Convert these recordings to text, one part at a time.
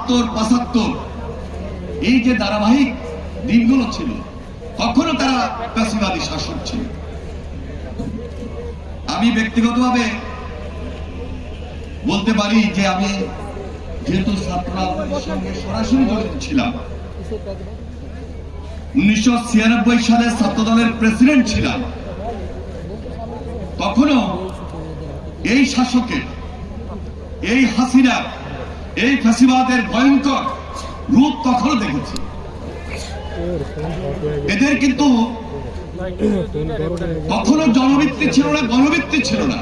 বাহাত্তর পঁচাত্তর। এই যে ধারাবাহিক দিনগুলো ছিল তখনও তারা ফ্যাসিবাদী শাসক ছিল। আমি ব্যক্তিগতভাবে বলতে পারি যে আমি যেহেতু ছাত্র সঙ্গে সরাসরি জড়িত ছিলাম, উনিশশো ছিয়ানব্বই সালে ছাত্র দলের প্রেসিডেন্ট ছিলাম। তখনও এই শাসকের, এই হাসিনা এই ফাঁসিবাদের ভয়ঙ্কর রূপ তখনও দেখেছি। এদের কিন্তু কখনো জনভিত্তি ছিল না, গণভিত্তি ছিল না।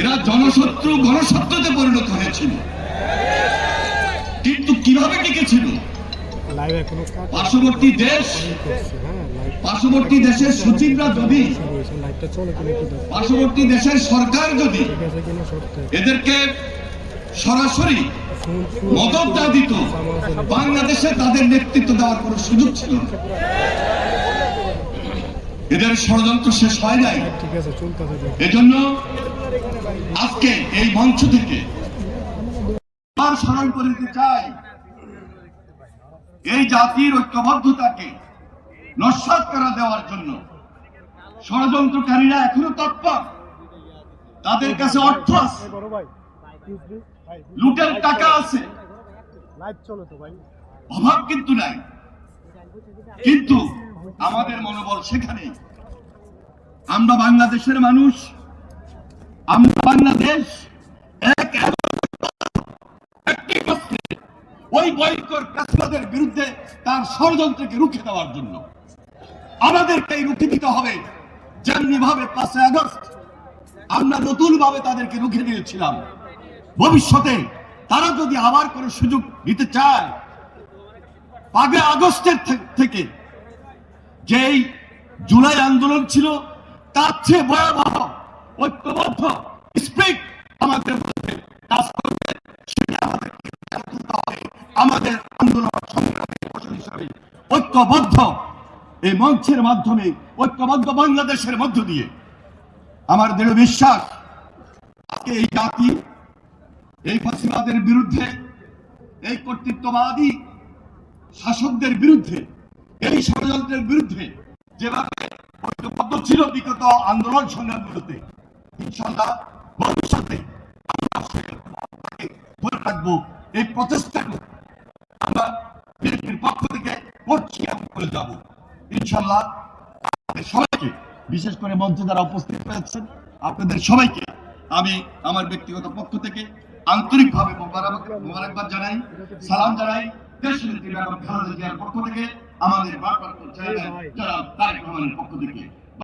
এরা জনশত্রু, গণশত্রুতে পরিণত হয়েছিল। কিন্তু কীভাবে টিকেছিল? পার্শ্ববর্তী দেশ, পার্শ্ববর্তী দেশের সচিবরা যদি, পার্শ্ববর্তী দেশের সরকার যদি এদেরকে সরাসরি ফোন মদত না দিত বাংলাদেশে তাদের নেতৃত্ব দেওয়ার কোনো সুযোগ ছিল না। এদের ষড়যন্ত্র শেষ হয় নাই। এজন্য আজকে এই মঞ্চ থেকে আবার স্মরণ করে দিতে চাই, এই জাতির ঐক্যবদ্ধতাকে নস্বাত করা দেওয়ার জন্য ষড়যন্ত্রকারীরা এখনও তৎপর। তাদের কাছে অর্থ আছে। লুটের টাকা আছে। অভাব কিন্তু নাই। কিন্তু আমাদের মনোবল সেখানে। আমরা বাংলাদেশের মানুষ আমরা বাংলাদেশ এক ওই ভয়ঙ্কর কাসবাদের বিরুদ্ধে তার ষড়যন্ত্রকে রুখে দেওয়ার জন্য। আমাদেরকে রুখে দিতে হবে। যেমনি ভাবে পাঁচই আগস্ট আমরা নতুন ভাবে তাদেরকে রুখে দিয়েছিলাম। ভবিষ্যতে তারা যদি আবার কোনো সুযোগ নিতে চায়, পাঁচই আগস্টের থেকে যেই জুলাই আন্দোলন ছিল, তার চেয়ে ভয়াবহ, ঐক্যবদ্ধ স্পিক আমাদের মধ্যে কাজ করবে, সেটা আমাদের আমাদের আন্দোলন সংগ্রামের হিসাবে ঐক্যবদ্ধ এই মঞ্চের মাধ্যমে, ঐক্যবদ্ধ বাংলাদেশের মধ্য দিয়ে। আমার দৃঢ় বিশ্বাস এই জাতি এই ফাঁসিবাদের বিরুদ্ধে, এই কর্তৃত্ববাদী শাসকদের বিরুদ্ধে, এই ষড়যন্ত্রের বিরুদ্ধে যেভাবে ঐক্যবদ্ধ ছিল বিগত আন্দোলন সংগ্রামগুলোতে ভবিষ্যতে ধরে রাখব, এই প্রচেষ্টাকে আমরা বিএনপির পক্ষ থেকে করছি এবং করে যাব। ইনশাল্লাহ আপনাদের সবাইকে, বিশেষ করে মঞ্চে যারা উপস্থিত হয়েছেন আপনাদের সবাইকে আমি আমার ব্যক্তিগত পক্ষ থেকে আন্তরিকভাবে মোবারক- মোবারকবাদ জানাই, সালাম জানাই। দেশ নেত্রী পক্ষ থেকে আমাদের বারবার যারা তারেক রহমানের পক্ষ থেকে।